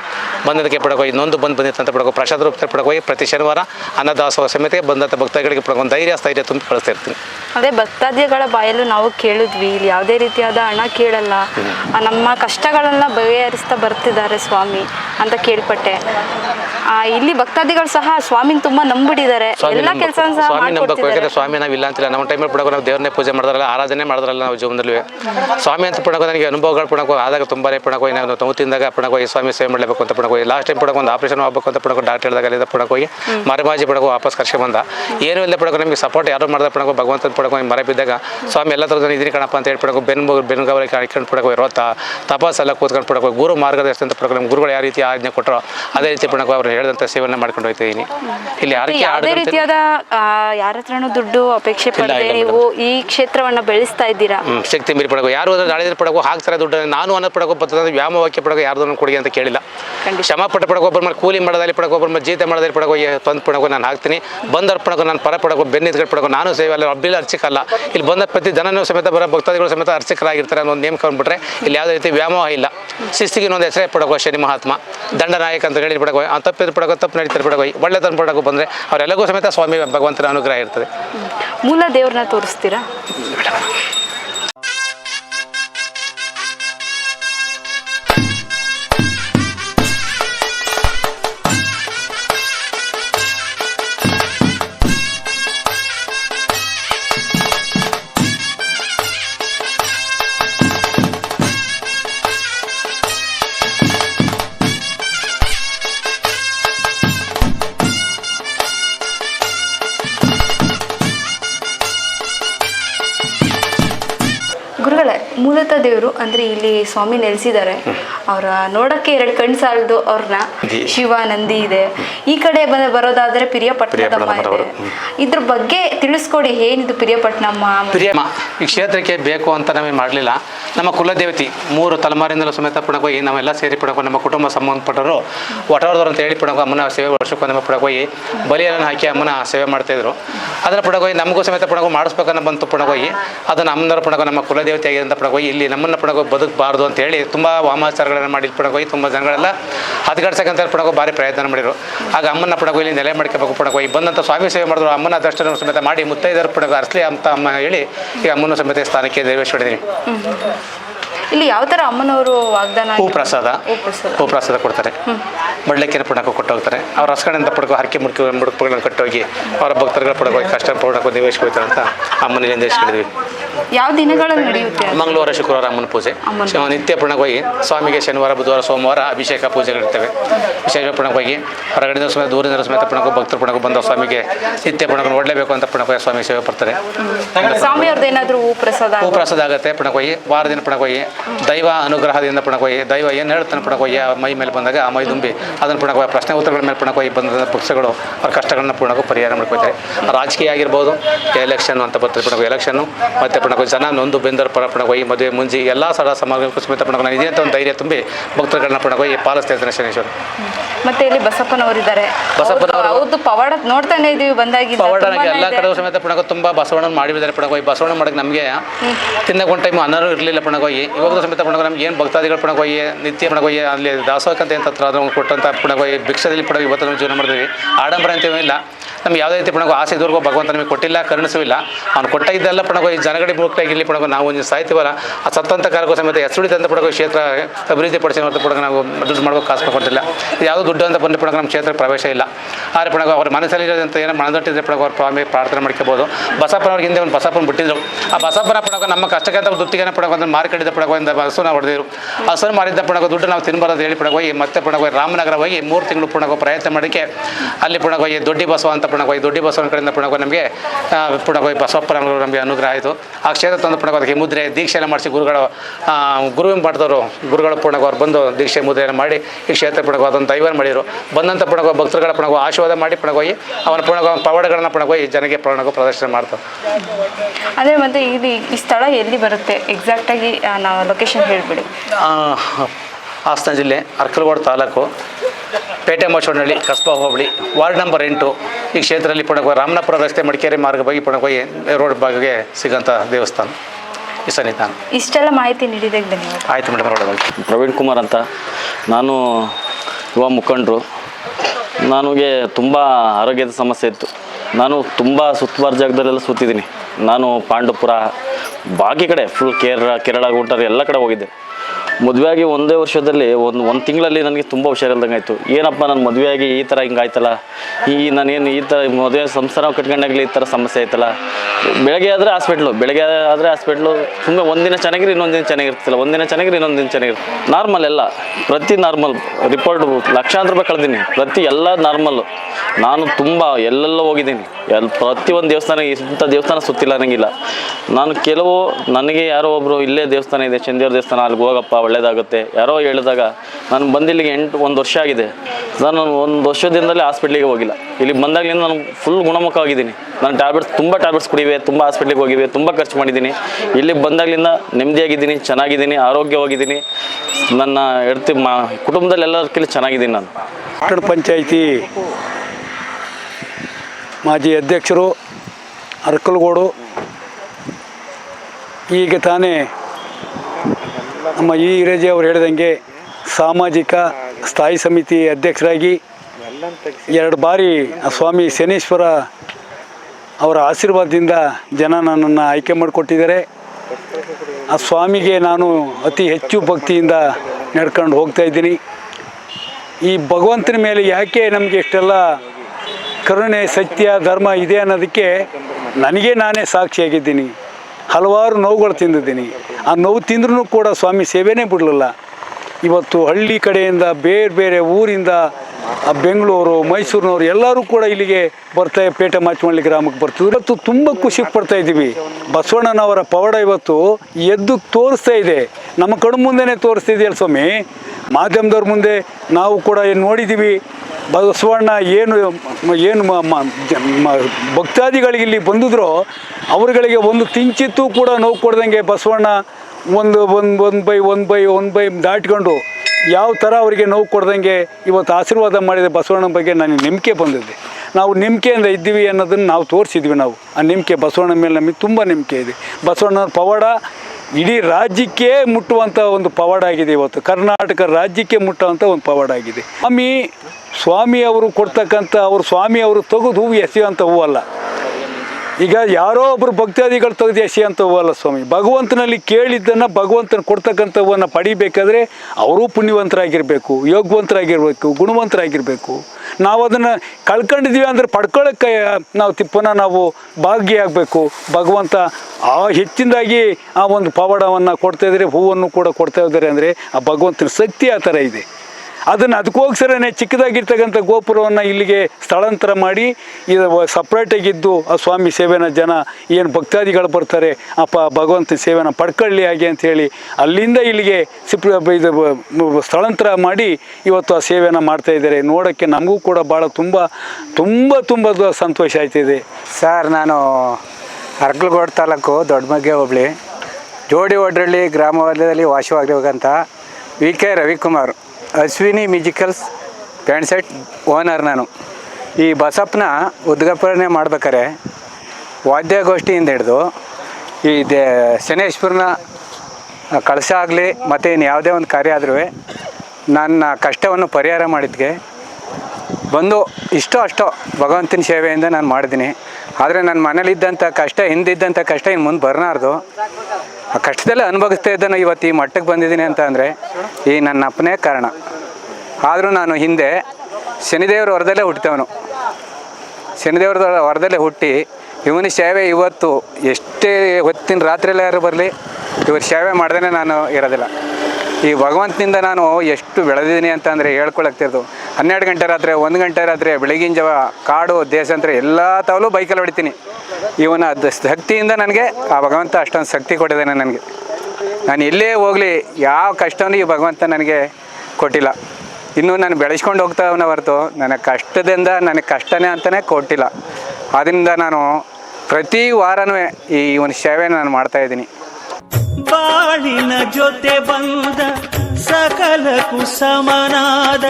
ಬಂದದಕ್ಕೆ ಪಡಕೋ ಇನ್ನೊಂದು ಬಂದು ಬಂದಿತ್ತು ಅಂತ ಪಡಕೋ ಪ್ರಸಾದ ಹೋಗಿ ಪ್ರತಿ ಶನಿವಾರ ಅನ್ನದಾಸೋಹ ಸಮೇತ ಬಂದಂಥ ಭಕ್ತಗಳಿಗೆ ಪಡ್ಕೊಂಡು ಒಂದು ಧೈರ್ಯ ಸ್ಥೈರ್ಯ ತುಂಬಿ ಕಳಿಸ್ತಾ ಇರ್ತೀನಿ ಅದೇ ಭಕ್ತಾದಿಗಳ ಬಾಯಲ್ಲೂ ನಾವು ಕೇಳಿದ್ವಿ ಇಲ್ಲಿ ಯಾವುದೇ ರೀತಿಯಾದ ಹಣ ಕೇಳಲ್ಲ. ನಮ್ಮ ಕಷ್ಟಗಳನ್ನ ಬಗೆಹರಿಸ್ತಾ ಬರ್ತಿದ್ದಾರೆ ಸ್ವಾಮಿ ಅಂತ ಕೇಳ್ಪಟ್ಟೆ. ಆ, ಇಲ್ಲಿ ಭಕ್ತಾದಿಗಳು ಸಹ ಸ್ವಾಮಿನ ತುಂಬಾ ನಂಬಿಡಿದ್ದಾರೆ ಸ್ವಾಮಿ ಎಲ್ಲ. ಕೆಲಸ ಸ್ವಾಮಿ ನಂಬಬೇಕು ಯಾಕಂದ್ರೆ ಸ್ವಾಮಿ ನಾವು ಇಲ್ಲ ಅಂತಿಲ್ಲ. ನಮ್ಮ ಟೈಮಲ್ಲಿ ಪಡಕೋ ನಾವು ದೇವ್ರನ್ನೇ ಪೂಜೆ ಮಾಡಿದ್ರಲ್ಲ ಆರಾಧನೆ ಮಾಡಿದ್ರಲ್ಲ ನಾವು ಜೀವನದಲ್ಲಿ. ಸ್ವಾಮಿ ಅಂತ ಪಡಕೋ ನನಗೆ ಅನುಭವಗಳು ಪಡಕೋ ಆದಾಗ ತುಂಬಾನೇ ಪಡಕೋ ನಾವು ನೋವು ತಿಂದಾಗ ಈ ಸ್ವಾಮಿ ಸೇವೆ ಮಾಡಬೇಕು ಅಂತ ಪಡಕೋ ಲಾಸ್ಟ್ ಟೈಮ್ ಪಡಕೋ ಒಂದು ಆಪರೇಷನ್ ಆಗಬೇಕು ಅಂತ ಪಡಕೋ ಡಾಕ್ಟರ್ ಹೇಳಿದಾಗ ಹೋಗಿ ಮರಬಾಜಿ ಪಡಕೋ ವಾಪಸ್ ಕರ್ಸಿ ಬಂದ. ಏನೂ ಇಲ್ಲ ನಮಗೆ ಸಪೋರ್ಟ್ ಯಾರು ಮಾಡಿದ ಪಡಕೋ ಭಗವಂತನ ಪಡಕೋ ಮರ ಬಿದ್ದಾಗ ಸ್ವಾಮಿ ಎಲ್ಲ ಥರದ ಇದೀನಿ ಕಣಪ್ಪ ಅಂತ ಹೇಳಿ ಪಡಕೋ ಬೆನ್ನು ಬೆನ್ಗವರಿಗೆ ಕಾಣಿಕೊಂಡು ಪಡಕೋ ಇರೋತ್ತ ತಪಾಸೆಲ್ಲ ಕೂತ್ಕೊಂಡು ಪಡಕೋ ಗುರು ಮಾರ್ಗದರ್ಶನ ಅಂತ ಪಡಕೋ ನಮ್ಮ ಗುರುಗಳು ಯಾವ ರೀತಿ ಆಜ್ಞೆ ಕೊಟ್ಟರೋ ಅದೇ ರೀತಿ ಪಡಕೋ ಅವರು ಹೇಳಿದಂಥ ಸೇವೆಯನ್ನು ಮಾಡ್ಕೊಂಡು ಹೋಗ್ತಿದ್ದೀನಿ ಇಲ್ಲಿ ಯಾರಿಗೆ ಯಾವುದೇ ರೀತಿಯಾದ ಯಾರ ಹತ್ರನೂ ದುಡ್ಡು ಅಪೇಕ್ಷೆ ಪಡೆದೇ ನೀವು ಈ ಕ್ಷೇತ್ರವನ್ನ ಬೆಳೆಸ್ತಾ ಇದ್ದೀರಾ? ಶಕ್ತಿ ಮೀರಿ ಪಡಕೋ ಯಾರು ಅದ್ರ ನಾಳೆ ಪಡಕೋ ಹಾಕ್ತಾರೆ ದುಡ್ಡು ನಾನು ಅನ್ನೋ ಪಡಕೋ ಬರ್ತದೆ ವ್ಯಾಮವಾಕ್ಯ ಪಡಕೋ ಯಾರ್ದನ್ನು ಕೊಡಿ ಅಂತ ಕೇಳಿಲ್ಲ. ಶ್ರಮ ಪಟ್ಟ ಪಡಕೋ ಒಬ್ಬರ ಮೇಲೆ ಕೂಲಿ ಮಾಡೋದಲ್ಲಿ ಪಡಕೋ ಒಬ್ಬರ ಮೇಲೆ ಜೀತ ಮಾಡೋದಲ್ಲಿ ಪಡಕೋ ತಂದು ಪಡಕೋ ನಾನು ಹಾಕ್ತೀನಿ. ಬಂದರ್ ಪಡಕೋ ನಾನು ಪರ ಪಡಕೋ ಬೆನ್ನಿದ್ಗಳು ಪಡಕೋ ನಾನು ಸೇವೆ ಅಲ್ಲ ಅಬ್ಬಿಲ್ಲ ಅರ್ಚಕಲ್ಲ. ಇಲ್ಲಿ ಬಂದ ಪ್ರತಿ ಜನನೂ ಸಮೇತ ಬರೋ ಭಕ್ತಾದಿಗಳು ಸಮೇತ ಅರ್ಚಕರಾಗಿರ್ತಾರೆ ಅನ್ನೋ ಒಂದು ನೇಮಕ ಅಂದ್ಬಿಟ್ರೆ ಇಲ್ಲಿ ಯಾವುದೇ ರೀತಿ ವ್ಯಾಮೋಹ ಇಲ್ಲ. ಶಿಸ್ತಿಗೆ ಇನ್ನೊಂದು ಹೆಸರೇ ಪಡಕೋ ಶನಿ ಮಹಾತ್ಮ ದಂಡನಾಯಕ ಅಂತ ಹೇಳಿ ಪಡಕೋ ಆ ತಪ್ಪಿದ್ರು ಪಡಕೋ ತಪ್ಪು ನಡೀತಾರೆ ಪಡಕೋ ಒಳ್ಳೆ ತಂದು ಪಡಕೋ ಬಂದರೆ ಅವರೆಲ್ಲಗೂ ಸಮೇತ ಸ್ವಾಮಿ ಭಗವಂತನ ಅನುಗ್ರಹ ಇರ್ತದೆ. ಮೂಲ ದೇವ್ರನ್ನ ತೋರಿಸ್ತೀರಾ? ಅಂದ್ರೆ ಇಲ್ಲಿ ಸ್ವಾಮಿ ನೆಲೆಸಿದ್ದಾರೆ. ಅವರ ನೋಡಕ್ಕೆ ಎರಡು ಕಣ್ಣು ಸಾಲದು ಅವ್ರನ್ನ ಶಿವ ನಂದಿ ಇದೆ. ಈ ಕಡೆ ಬಂದ ಬರೋದಾದ್ರೆ ಪಿರಿಯಪಟ್ಟಣದಮ್ಮ ಇದೆ. ಇದ್ರ ಬಗ್ಗೆ ತಿಳಿಸ್ಕೊಡಿ ಏನಿದು ಪಿರಿಯಪಟ್ಟಣಮ್ಮ ಪ್ರಿಯಮ್ಮ ಈ ಕ್ಷೇತ್ರಕ್ಕೆ ಬೇಕು ಅಂತ ನಾವೇನು ಮಾಡಲಿಲ್ಲ. ನಮ್ಮ ಕುಲದೇವತಿ ಮೂರು ತಲೆಮಾರಿಂದಲೂ ಸಮೇತ ಪುಣಕೋಯಿ ನಾವೆಲ್ಲ ಸೇರಿ ಪುಣಕೋ ನಮ್ಮ ಕುಟುಂಬ ಸಂಬಂಧಪಟ್ಟರು ಒಟವರದವರು ಅಂತ ಹೇಳಿ ಪುಣಗೋ ಅಮ್ಮನ ಸೇವೆ ವರ್ಷಕ್ಕೊಂದು ನಮ್ಮ ಪುಣಕೋಯಿ ಬಲಿಯನ್ನು ಹಾಕಿ ಅಮ್ಮನ ಸೇವೆ ಮಾಡ್ತಾಯಿದ್ರು ಅದರ ಹೋಗಿ ನಮಗೂ ಸಮೇತ ಪುಣಗೋ ಮಾಡಿಸ್ಬೇಕನ್ನ ಬಂತು ಹೋಗಿ ಅದನ್ನು ಅಮ್ಮನವ್ರ ಪುಣಗೋ ನಮ್ಮ ಕುಲದೇವತೆ ಆಗಿರೋಂಥ ಪುಣಕೋಯಿ ಇಲ್ಲಿ ನಮ್ಮನ್ನ ಪುಣಗೋ ಬದುಕಬಾರ್ದು ಅಂತ ಹೇಳಿ ತುಂಬ ವಾಮಾಚಾರಗಳನ್ನು ಮಾಡಿ ಪುಣಕೋಯಿ ತುಂಬ ಜನಗಳೆಲ್ಲ ಹದ್ಗಡ್ಸಕ್ಕಂತ ಪುಣಕೋ ಭಾರಿ ಪ್ರಯತ್ನ ಮಾಡಿದ್ರು. ಆಗ ಅಮ್ಮನ ಪುಣಕೋ ಇಲ್ಲಿ ನೆಲೆ ಮಾಡ್ಕೋಬೇಕು ಪುಣಕೋಯಿ ಬಂದಂಥ ಸ್ವಾಮಿ ಸೇವೆ ಮಾಡಿದ್ರು. ಅಮ್ಮನ ದರ್ಶನ ಸಮೇತ ಮಾಡಿ ಮುತ್ತೈದರ ಪುಣಕೋ ಅರ್ಸ್ಲಿ ಅಂತ ಅಮ್ಮ ಹೇಳಿ ಈ ಅಮ್ಮನ ಸಮೇತ ಸ್ಥಾನಕ್ಕೆ ದೇವೇಶ್ವರಿದ್ದೀನಿ. ಇಲ್ಲಿ ಯಾವ ತರ ಅಮ್ಮನವರು ವಾಗ್ದಾನ ಹೂ ಪ್ರಸಾದ. ಹೂ ಪ್ರಸಾದ. ಕೊಡ್ತಾರೆ. ಬಳ್ಳಕೆರೆ ಪುಣಕ ಕೊಟ್ಟು ಹೋಗ್ತಾರೆ ಅವ್ರ ಹಸ್ಕಡೆಯಿಂದ ಪಡ್ಕೊ ಹರಕೆ ಮುಡ್ಕಿ ಮುಡುಪುಗಳನ್ನ ಕಟ್ಟೋಗಿ ಅವರ ಭಕ್ತರುಗಳ ಪಡ್ಕೊ ಕಷ್ಟ ಪಡ್ಕೊ ನಿವೇಶ ಹೋಗ್ತಾರೆ ಅಂತ ಅಮ್ಮನಿಂದ ದೇಶಗಳಿದ್ವಿ ಯಾವ ದಿನಗಳಲ್ಲಿ ನಡೆಯುತ್ತೆ ಮಂಗಳವಾರ ಶುಕ್ರವಾರ ಅಮ್ಮನ ಪೂಜೆ. ನಿತ್ಯ ಪುಣಗೋಗಿ ಸ್ವಾಮಿಗೆ ಶನಿವಾರ ಬುಧವಾರ ಸೋಮವಾರ ಅಭಿಷೇಕ ಪೂಜೆಗಳಿರ್ತವೆ ವಿಶೇಷ ಪುಣಗೋಗಿ ಹೊರಗಡೆ ಸಮೇತ ದೂರದಿಂದ ಸಮೇತ ಪುಣಕೋ ಭಕ್ತರು ಪುಣಕೋ ಬಂದ ಸ್ವಾಮಿಗೆ ನಿತ್ಯ ಪುಣಕ ಒಡ್ಲೇಬೇಕು ಅಂತ ಪುಣಕೋಗಿ ಸ್ವಾಮಿ ಸೇವೆ ಬರ್ತಾರೆ ಸ್ವಾಮಿ ಏನಾದರೂ ಹೂ ಪ್ರಸಾದ ಹೂ ಪ್ರಸಾದ ಆಗುತ್ತೆ. ಪುಣಕೋಯಿ ವಾರದಿನ ಪುಣಕೋಯಿ ದೈವ ಅನುಗ್ರಹದಿಂದ ಪುಣಕೋಯಿ ದೈವ ಏನು ಹೇಳ್ತಾನೆ ಪುಣಕೋಯಿ ಆ ಮೈ ಮೇಲೆ ಬಂದಾಗ ಆ ಮೈ ತುಂಬಿ ಅದನ್ನು ಪುಣಕೋಯಿ ಪ್ರಶ್ನೆ ಉತ್ತರಗಳ ಮೇಲೆ ಪುಣಕೋಯಿ ಬಂದ ಪಕ್ಷಗಳು ಅವ್ರ ಕಷ್ಟಗಳನ್ನ ಪುಣಕೋ ಪರಿಹಾರ ಮಾಡ್ಕೊತಾರೆ ರಾಜಕೀಯ ಆಗಿರ್ಬೋದು ಎಲೆಕ್ಷನ್ ಅಂತ ಬರ್ತದೆ ಪುಣಕೋ ಎಲೆಕ್ಷನ್ನು ಮತ್ತು ಪುಣಕೋ ಜನ ನೊಂದು ಬೆಂದರ ಪರ ಪುಣಕೋಯಿ ಮದುವೆ ಮುಂಜಿ ಎಲ್ಲ ಸಲ ಸಮಾಜಕ್ಕೂ ಸಮೇತ ಪುಣಕೋ ಇದೇ ಅಂತ ಒಂದು ಧೈರ್ಯ ತುಂಬಿ ಭಕ್ತರುಗಳನ್ನ ಪುಣಕೋಯಿ ಪಾಲಿಸ್ತಾ ಇರ್ತಾನೆ ಶನೇಶ್ವರ ಮತ್ತೆ ಇಲ್ಲಿ ಬಸಪ್ಪನವರಿದ್ದಾರೆ ಬಸಪ್ಪನವರು- ಹೌದು ಪವಾಡ ನೋಡ್ತಾನೆ ಇದೀವಿ ಬಂದಾಗಿ ಎಲ್ಲ. ಕಡೆ ಸಮೇತ ಪುಣಕೋ ತುಂಬ ಬಸವಣ್ಣ ಮಾಡಿಬಿದ್ದಾರೆ ಪುಣಕೋಯಿ ಬಸವಣ್ಣ ಮಾಡಕ್ಕೆ ನಮಗೆ ತಿನ್ನಕ್ಕೆ ಒಂದು ಟೈಮ್ ಅನ್ನರೂ ಇರಲಿಲ್ಲ ಪುಣಕೋಯಿ ಇವಾಗಲೂ ಸಮೇತ ಪುಣಗೋಯಿ ನಮ್ಗೆ ಏನು ಭಕ್ತಾದಿಗಳು ಪುಣಗೋಯಿ ನಿತ್ಯ ಪುಣಗೋಯಿ ಅಲ್ಲಿ ದಾಸೋಹಕ್ಕಂತ ಅಂತ ತತ್ರ ಅದನ್ನು ಕೊಟ್ಟಂಥ ಪುಣಗೋಯಿ ಭಿಕ್ಷದಲ್ಲಿ ಪುಣಗ ಇವತ್ತು ನಾವು ಜೀವನ ಮಾಡಿದ್ವಿ. ಆಡಂಬರ ಅಂತೇನೂ ಇಲ್ಲ. ನಮ್ಗೆ ಯಾವುದೇ ರೀತಿ ಪುಣಗೋ ಆಸೆ ಇದುವರೆಗೂ ಭಗವಂತ ನಮಗೆ ಕೊಟ್ಟಿಲ್ಲ ಕರುಣಿಸಿಲ್ಲ ಅವ್ನು ಕೊಟ್ಟ ಇದ್ದೆಲ್ಲ ಪುಣಕೋ ಈ ಜನಗಡಿ ಮುಕ್ತಾಗಿ ಇಲ್ಲಿ ಪುಣಗೋ ನಾವು ಒಂದು ಸಾಯ್ತೀವಲ್ಲ, ಆ ಸತ್ತಂತ ಕಾರ್ಯಕ್ರಮ ಸಮೇತ ಹೆಸರು ತಂದ ಪುಣಗೋ ಕ್ಷೇತ್ರ ಅಭಿವೃದ್ಧಿ ಪಡಿಸಿ ಹೊರತು ಪುಣಗ ನಾವು ದುಡ್ಡು ಮಾಡ್ಬೇಕು, ಕಾಸು ಕೊಟ್ಟಿಲ್ಲ. ಯಾವುದು ದುಡ್ಡು ಅಂತ ಬಂದು ಪುಣಗ ನಮ್ಮ ಕ್ಷೇತ್ರ ಪ್ರವೇಶ ಇಲ್ಲ. ಆದರೆ ಪುಣಗ ಅವ್ರ ಮನಸ್ಸಲ್ಲಿ ಇರೋದಂತ ಏನೋ ಮನದಟ್ಟಿದ್ರೆ ಪುಣಗ ಅವ್ರ ಸ್ವಾಮಿ ಪ್ರಾರ್ಥನೆ ಮಾಡ್ಕೋಬೋದು. ಬಸಪ್ಪನವ್ರಿಗೆ ಹಿಂದೆ ಒಂದು ಬಸಪ್ಪನ ಬಿಟ್ಟಿದ್ರು. ಆ ಬಸಪ್ಪನ ಪುಣಗ ನಮ್ಮ ಕಷ್ಟಕ್ಕೆ ದುತ್ತಿಗೆನ ಪುಣಕ ಒಂದು ಮಾರ್ಕೆಟಿದ ಪುಣಕ ಬಸ್ಸು ನಾವು ಹೊಡೆದಿರು. ಹಸುನ ಮಾಡಿದ್ದ ಪುಣಗೋ ದುಡ್ಡು ನಾವು ತಿನ್ಬಾರದು ಹೇಳಿ ಪುಣಗ ಹೋಗಿ, ಮತ್ತೆ ಪುಣಕ ಹೋಗಿ ರಾಮನಗರ ಹೋಗಿ ಮೂರು ತಿಂಗಳು ಪುಣಗೋ ಪ್ರಯತ್ನ ಮಾಡೋಕ್ಕೆ ಅಲ್ಲಿ ಪುಣಕ ಹೋಗಿ ದೊಡ್ಡಿ ಬಸವ ಅಂತ ಪುಣಕ ಹೋಗಿ, ದೊಡ್ಡಿ ಬಸವನ ಕಡೆಯಿಂದ ಪುಣಗೋ ನಮಗೆ ಪುಣಕ ಬಸವಪ್ಪನವರು ಬಸವಪ್ಪನ ನಮಗೆ ಅನುಗ್ರಹ ಆಯಿತು. ಆ ಕ್ಷೇತ್ರ ತಂದು ಪುಣಗೋ ಅದಕ್ಕೆ ಮುದ್ರೆ ದೀಕ್ಷೆ ಎಲ್ಲ ಮಾಡಿಸಿ ಗುರುಗಳು ಗುರುವಿನ ಪಾಠದವರು ಗುರುಗಳು ಪುಣಗ ಅವ್ರು ಬಂದು ದೀಕ್ಷೆ ಮುದ್ರೆಯನ್ನು ಮಾಡಿ ಈ ಕ್ಷೇತ್ರ ಪುಣಗೋ ಅದನ್ನು ದೈವನ ಮಾಡಿದರು ಬಂದಂಥ ಪುಣಗೋ ಭಕ್ತರುಗಳ ಪುಣಗೋ ಆಶೀರ್ವಾದ ಮಾಡಿ ಪುಣಗೋಗಿ ಅವನ ಪುಣಗೋ ಪವಾಡಗಳನ್ನ ಪುಣಗೋಗಿ ಜನಕ್ಕೆ ಪುಣಕ ಪ್ರದರ್ಶನ ಮಾಡ್ತಾರೆ ಅಂದರೆ ಮತ್ತೆ ಇಲ್ಲಿ ಈ ಸ್ಥಳ ಎಲ್ಲಿ ಬರುತ್ತೆ? ಎಕ್ಸಾಕ್ಟಾಗಿ ನಾವು ಲೊಕೇಶನ್ ಹೇಳಿಬಿಡಿ. ಆ, ಹಾಸನ ಜಿಲ್ಲೆ ಅರ್ಕಲ್ವಾಡ್ ತಾಲೂಕು. ಪೇಟೆ ಮೋಚೋನಹಳ್ಳಿ ಕಸ್ಬಾ ಹೋಬಳಿ ವಾರ್ಡ್ ನಂಬರ್ ಎಂಟು. ಈ ಕ್ಷೇತ್ರದಲ್ಲಿ ಪುಣಕ ರಾಮನಾಪುರ ರಸ್ತೆ ಮಡಿಕೇರಿ ಮಾರ್ಗ ಬಗ್ಗೆ ಪುಣಕ ಹೋಗಿ ರೋಡ್ ಭಾಗಕ್ಕೆ ಸಿಗಂತ ದೇವಸ್ಥಾನ. ಈ ಸನ್ನಿಧಾನ. ಇಷ್ಟೆಲ್ಲ ಮಾಹಿತಿ ನೀಡಿದ್ದಕ್ಕೆ ಧನ್ಯವಾದ. ಆಯಿತು ಮೇಡಮ್ ಪ್ರವೀಣ್ ಕುಮಾರ್ ಅಂತ. ನಾನು ಯುವ ಮುಖಂಡರು. ನನಗೆ ತುಂಬ ಆರೋಗ್ಯದ ಸಮಸ್ಯೆ ಇತ್ತು. ನಾನು ತುಂಬ ಸುತ್ತುವಾರ ಜಾಗದಲ್ಲೆಲ್ಲ ಸುತ್ತಿದ್ದೀನಿ. ನಾನು ಪಾಂಡುಪುರ ಬಾಕಿ ಕಡೆ ಫುಲ್ ಕೇರಳ ಕೇರಳ ಗುಂಟೂರು ಎಲ್ಲ ಕಡೆ ಹೋಗಿದ್ದೆ. ಮದುವೆಯಾಗಿ ಒಂದೇ ವರ್ಷದಲ್ಲಿ ಒಂದು ಒಂದು ತಿಂಗಳಲ್ಲಿ ನನಗೆ ತುಂಬ ಹುಷಾರಿಲ್ದಂಗೆ ಆಯಿತು. ಏನಪ್ಪ ನಾನು ಮದುವೆಯಾಗಿ ಈ ಥರ ಹಿಂಗಾಯ್ತಲ್ಲ ಈ ನಾನೇನು ಈ ಥರ ಮದುವೆ ಸಂಸಾರ ಕಟ್ಕೊಂಡಾಗಲಿ ಈ ಥರ ಸಮಸ್ಯೆ ಆಯ್ತಲ್ಲ? ಬೆಳಗ್ಗೆ ಆದರೆ ಹಾಸ್ಪಿಟ್ಲು ಬೆಳಗ್ಗೆ ಆದರೆ ಹಾಸ್ಪಿಟ್ಲು ಸುಮ್ಮನೆ ಒಂದಿನ ಚೆನ್ನಾಗಿರಿ ಇನ್ನೊಂದು ದಿನ ಚೆನ್ನಾಗಿರ್ತಿಲ್ಲ ಒಂದಿನ ಚೆನ್ನಾಗಿರಿ ಇನ್ನೊಂದಿನ ದಿನ ಚೆನ್ನಾಗಿರುತ್ತೆ ನಾರ್ಮಲ್ ಎಲ್ಲ. ಪ್ರತಿ ನಾರ್ಮಲ್ ರಿಪೋರ್ಟ್ ಲಕ್ಷಾಂತರ ರೂಪಾಯಿ ಕಳೆದೀನಿ ಪ್ರತಿ ಎಲ್ಲ ನಾರ್ಮಲ್ಲು ನಾನು ತುಂಬ ಎಲ್ಲೆಲ್ಲ ಹೋಗಿದ್ದೀನಿ. ಪ್ರತಿ ಪ್ರತಿಯೊಂದು ದೇವಸ್ಥಾನ, ಇಂಥ ದೇವಸ್ಥಾನ ಸುತ್ತಿಲ್ಲ ನನಗಿಲ್ಲ ನಾನು ಕೆಲವು, ನನಗೆ ಯಾರೋ ಒಬ್ಬರು ಇಲ್ಲೇ ದೇವಸ್ಥಾನ ಇದೆ ಚಂದೇವ್ರ ದೇವಸ್ಥಾನ, ಅಲ್ಲಿಗೆ ಹೋಗಪ್ಪ ಒಳ್ಳೇದಾಗುತ್ತೆ. ಯಾರೋ ಹೇಳಿದಾಗ, ನಾನು ಬಂದಿಲ್ಲಿಗೆ ಎಂಟು, ಒಂದು ವರ್ಷ ಆಗಿದೆ. ನಾನು ಒಂದು ವರ್ಷದಿಂದಲೇ ಹಾಸ್ಪಿಟ್ಲಿಗೆ ಹೋಗಿಲ್ಲ. ಇಲ್ಲಿಗೆ ಬಂದಾಗಲಿಂದ ನಾನು ಫುಲ್ ಗುಣಮುಖ ಆಗಿದ್ದೀನಿ. ನಾನು ಟ್ಯಾಬ್ಲೆಟ್ಸ್, ತುಂಬ ಟ್ಯಾಬ್ಲೆಟ್ಸ್ ಕುಡಿವೆ, ತುಂಬ ಹಾಸ್ಪಿಟ್ಲಿಗೆ ಹೋಗಿವೆ, ತುಂಬ ಖರ್ಚು ಮಾಡಿದ್ದೀನಿ. ಇಲ್ಲಿಗೆ ಬಂದಾಗಲಿಂದ ನೆಮ್ಮದಿಯಾಗಿದ್ದೀನಿ, ಚೆನ್ನಾಗಿದ್ದೀನಿ, ಆರೋಗ್ಯವಾಗಿದ್ದೀನಿ. ನನ್ನ ಹೆಡ್ತಿ, ಮಾ, ಕುಟುಂಬದಲ್ಲಿ ಚೆನ್ನಾಗಿದ್ದೀನಿ ನಾನು. ಪಟ್ಟಣ ಪಂಚಾಯಿತಿ ಮಾಜಿ ಅಧ್ಯಕ್ಷರು ಅರ್ಕಲ್ಗೋಡು ಈಗ ತಾನೇ ನಮ್ಮ ಈ ಹಿರೇಜಿ ಅವರು ಹೇಳಿದಂಗೆ ಸಾಮಾಜಿಕ ಸ್ಥಾಯಿ ಸಮಿತಿ ಅಧ್ಯಕ್ಷರಾಗಿ ಎರಡು ಬಾರಿ ಸ್ವಾಮಿ ಶನೇಶ್ವರ ಅವರ ಆಶೀರ್ವಾದದಿಂದ ಜನ ನನ್ನನ್ನು ಆಯ್ಕೆ ಮಾಡಿಕೊಟ್ಟಿದ್ದಾರೆ. ಆ ಸ್ವಾಮಿಗೆ ನಾನು ಅತಿ ಹೆಚ್ಚು ಭಕ್ತಿಯಿಂದ ನಡ್ಕೊಂಡು ಹೋಗ್ತಾ ಇದ್ದೀನಿ. ಈ ಭಗವಂತನ ಮೇಲೆ ಯಾಕೆ ನಮಗೆ ಇಷ್ಟೆಲ್ಲ ಕರುಣೆ, ಸತ್ಯ, ಧರ್ಮ ಇದೆ ಅನ್ನೋದಕ್ಕೆ ನನಗೆ ನಾನೇ ಸಾಕ್ಷಿಯಾಗಿದ್ದೀನಿ. ಹಲವಾರು ನೋವುಗಳು ತಿಂದಿದ್ದೀನಿ. ಆ ನೋವು ತಿಂದ್ರೂ ಕೂಡ ಸ್ವಾಮಿ ಸೇವೆನೇ ಬಿಡಲಿಲ್ಲ. ಇವತ್ತು ಹಳ್ಳಿ ಕಡೆಯಿಂದ ಬೇರೆ ಬೇರೆ ಊರಿಂದ ಬೆಂಗಳೂರು, ಮೈಸೂರಿನವರು ಎಲ್ಲರೂ ಕೂಡ ಇಲ್ಲಿಗೆ ಬರ್ತಾ ಪೇಟೆ ಮಾಚಮಳ್ಳಿ ಗ್ರಾಮಕ್ಕೆ ಬರ್ತಿದ್ರು. ಇವತ್ತು ತುಂಬ ಖುಷಿ ಪಡ್ತಾ ಇದ್ದೀವಿ. ಬಸವಣ್ಣನವರ ಪವಾಡ ಇವತ್ತು ಎದ್ದು ತೋರಿಸ್ತಾ ಇದೆ. ನಮ್ಮ ಕಣ್ಣು ಮುಂದೆನೇ ತೋರಿಸ್ತಿದೆಯಲ್ಲ ಸ್ವಾಮಿ? ಮಾಧ್ಯಮದವ್ರ ಮುಂದೆ ನಾವು ಕೂಡ ಏನು ನೋಡಿದ್ದೀವಿ ಬಸವಣ್ಣ ಏನು ಏನು ಭಕ್ತಾದಿಗಳಿಗೆ ಇಲ್ಲಿ ಬಂದಿದ್ರೋ ಅವರುಗಳಿಗೆ ಒಂದು ತಿಂಚಿತ್ತು ಕೂಡ ನೋವು ಕೊಡ್ದಂಗೆ ಬಸವಣ್ಣ ಒಂದು ಒಂದು ಒಂದು ಬೈ ಒಂದು ಬೈ ಒಂದು ಬೈ ದಾಟ್ಕೊಂಡು ಯಾವ ಥರ ಅವರಿಗೆ ನೋವು ಕೊಡ್ದಂಗೆ ಇವತ್ತು ಆಶೀರ್ವಾದ ಮಾಡಿದ ಬಸವಣ್ಣನ ಬಗ್ಗೆ ನನಗೆ ನಂಬಿಕೆ ಬಂದಿದೆ. ನಾವು ನಂಬಿಕೆಯಿಂದ ಇದ್ದೀವಿ ಅನ್ನೋದನ್ನು ನಾವು ತೋರಿಸಿದ್ವಿ ನಾವು. ಆ ನಂಬಿಕೆ ಬಸವಣ್ಣನ ಮೇಲೆ ನಮಗೆ ತುಂಬ ನಂಬಿಕೆ ಇದೆ. ಬಸವಣ್ಣನ ಪವಾಡ ಇಡೀ ರಾಜ್ಯಕ್ಕೆ ಮುಟ್ಟುವಂಥ ಒಂದು ಪವಾಡ ಆಗಿದೆ ಇವತ್ತು. ಕರ್ನಾಟಕ ರಾಜ್ಯಕ್ಕೆ ಮುಟ್ಟುವಂಥ ಒಂದು ಪವಾಡ ಆಗಿದೆ. ಸ್ವಾಮಿ ಸ್ವಾಮಿ ಅವರು ಕೊಡ್ತಕ್ಕಂಥ, ಅವರು ಸ್ವಾಮಿ ಅವರು ತೆಗೆದು ಹೂವು ಎಸೆಯುವಂಥ ಹೂವಲ್ಲ. ಈಗ ಯಾರೋ ಒಬ್ಬರು ಭಕ್ತಾದಿಗಳು ತೆಗೆದು ಅಂತ ಹೋಗಲ್ಲ ಸ್ವಾಮಿ. ಭಗವಂತನಲ್ಲಿ ಕೇಳಿದ್ದನ್ನು ಭಗವಂತನ ಕೊಡ್ತಕ್ಕಂಥವನ್ನ ಪಡಿಬೇಕಾದ್ರೆ ಅವರೂ ಪುಣ್ಯವಂತರಾಗಿರಬೇಕು ಯೋಗವಂತರಾಗಿರಬೇಕು ಗುಣವಂತರಾಗಿರಬೇಕು. ನಾವು ಅದನ್ನು ಕಳ್ಕೊಂಡಿದ್ದೀವಿ ಅಂದರೆ ಪಡ್ಕೊಳ್ಳೋಕ್ಕೆ ನಾವು ತಿಪ್ಪನ ನಾವು ನಾವು ಭಾಗಿಯಾಗಬೇಕು. ಭಗವಂತ ಆ ಹೆಚ್ಚಿನದಾಗಿ ಆ ಒಂದು ಪವಾಡವನ್ನು ಕೊಡ್ತಾ ಇದ್ದಾರೆ, ಹೂವನ್ನು ಕೂಡ ಕೊಡ್ತಾ ಇದ್ದಾರೆ ಅಂದರೆ ಆ ಭಗವಂತನ ಶಕ್ತಿ ಆ ಥರ ಇದೆ. ಅದನ್ನು ಅದಕ್ಕೋಸ್ಕರನೇ ಚಿಕ್ಕದಾಗಿರ್ತಕ್ಕಂಥ ಗೋಪುರವನ್ನು ಇಲ್ಲಿಗೆ ಸ್ಥಳಾಂತರ ಮಾಡಿ, ಇದು ಸಪ್ರೇಟಾಗಿದ್ದು ಆ ಸ್ವಾಮಿ ಸೇವೆನ ಜನ ಏನು ಭಕ್ತಾದಿಗಳು ಬರ್ತಾರೆ, ಅಪ್ಪ ಭಗವಂತ ಸೇವೆನ ಪಡ್ಕೊಳ್ಳಿ ಹಾಗೆ ಅಂಥೇಳಿ ಅಲ್ಲಿಂದ ಇಲ್ಲಿಗೆ ಸಿಪ್ ಇದು ಸ್ಥಳಾಂತರ ಮಾಡಿ ಇವತ್ತು ಆ ಸೇವೆಯನ್ನು ಮಾಡ್ತಾ ಇದ್ದಾರೆ. ನೋಡೋಕ್ಕೆ ನಮಗೂ ಕೂಡ ಭಾಳ ತುಂಬ ತುಂಬ ತುಂಬ ಸಂತೋಷ ಆಯ್ತಿದೆ. ಸರ್, ನಾನು ಅರ್ಕಲಗೋಡು ತಾಲೂಕು ದೊಡ್ಡಮಗ್ಗೆ ಹೋಬಳಿ. ಜೋಡಿ ಒಡ್ರಳ್ಳಿ ಗ್ರಾಮ ವಲಯದಲ್ಲಿ ವಾಸವಾಗಿರುವಂಥ V K Ravikumar. Ashwini musicals pant set owner ನಾನು. ಈ ಬಸಪ್ಪನ ಉದ್ಘಾಟನೆ ಮಾಡ್ಬೇಕಾರೆ ವಾದ್ಯಗೋಷ್ಠಿಯಿಂದ ಹಿಡಿದು ಈ ದೇ ಶನೇಶ್ವರನ ಕಳಸ ಆಗಲಿ ಮತ್ತು ಇನ್ನು ಯಾವುದೇ ಒಂದು ಕಾರ್ಯ ಆದರೂ ನನ್ನ ಕಷ್ಟವನ್ನು ಪರಿಹಾರ ಮಾಡಿದ್ಗೆ ಬಂದು ಇಷ್ಟೋ ಅಷ್ಟೋ ಭಗವಂತನ ಸೇವೆಯಿಂದ ನಾನು ಮಾಡಿದ್ದೀನಿ. ಆದರೆ ನನ್ನ ಮನೇಲಿದ್ದಂಥ ಕಷ್ಟ ಹಿಂದಿದ್ದಂಥ ಕಷ್ಟ ಇನ್ನು ಮುಂದೆ ಬರನಾರ್ದು. ಆ ಕಷ್ಟದಲ್ಲೇ ಅನುಭವಿಸ್ತಾ ಇದ್ದಾನೆ ಇವತ್ತು ಈ ಮಟ್ಟಕ್ಕೆ ಬಂದಿದ್ದೀನಿ ಅಂತ ಅಂದರೆ ಈ ನನ್ನ ಅಪ್ಪನೇ ಕಾರಣ. ಆದರೂ ನಾನು ಹಿಂದೆ ಶನಿದೇವ್ರ ಹೊರದಲ್ಲೇ ಹುಟ್ಟಿದವನು. ಶನಿದೇವ್ರ ಹೊರದಲ್ಲೇ ಹುಟ್ಟಿ ಇವನ ಸೇವೆ ಇವತ್ತು ಎಷ್ಟೇ ಹೊತ್ತಿನ ರಾತ್ರಿಯಲ್ಲೇ ಯಾರು ಬರಲಿ ಇವ್ರ ಸೇವೆ ಮಾಡ್ದೇ ನಾನು ಇರೋದಿಲ್ಲ. ಈ ಭಗವಂತನಿಂದ ನಾನು ಎಷ್ಟು ಬೆಳೆದಿದ್ದೀನಿ ಅಂತ ಅಂದರೆ ಹೇಳ್ಕೊಳಕ್ತಿರ್ದು ಹನ್ನೆರಡು ಗಂಟೆ ರಾತ್ರಿ, ಒಂದು ಗಂಟೆ ರಾತ್ರಿ, ಬೆಳಗಿನ ಜಾವ, ಕಾಡು ದೇಶಾಂತರ ಎಲ್ಲ ತಾವಲೂ ಬೈಕಲ್ಲಿ ಹೊಡಿತೀನಿ. ಇವನ ಶಕ್ತಿಯಿಂದ ನನಗೆ, ಆ ಭಗವಂತ ಅಷ್ಟೊಂದು ಶಕ್ತಿ ಕೊಟ್ಟಿದ್ದಾನೆ ನನಗೆ. ನಾನು ಎಲ್ಲೇ ಹೋಗಲಿ, ಯಾವ ಕಷ್ಟವೂ ಈ ಭಗವಂತ ನನಗೆ ಕೊಟ್ಟಿಲ್ಲ. ಇನ್ನೂ ನಾನು ಬೆಳೆಸ್ಕೊಂಡು ಹೋಗ್ತಾವನ ಹೊರತು ನನ್ನ ಕಷ್ಟದಿಂದ ನನಗೆ ಕಷ್ಟನೇ ಅಂತಲೇ ಕೊಟ್ಟಿಲ್ಲ. ಆದ್ದರಿಂದ ನಾನು ಪ್ರತಿ ವಾರನೂ ಈ ಒಂದು ಸೇವೆ ನಾನು ಮಾಡ್ತಾಯಿದ್ದೀನಿ ಬಾಳಿನ ಜೊತೆ ಬಂದ ಸಕಲಕ್ಕೂ ಸಮನಾದ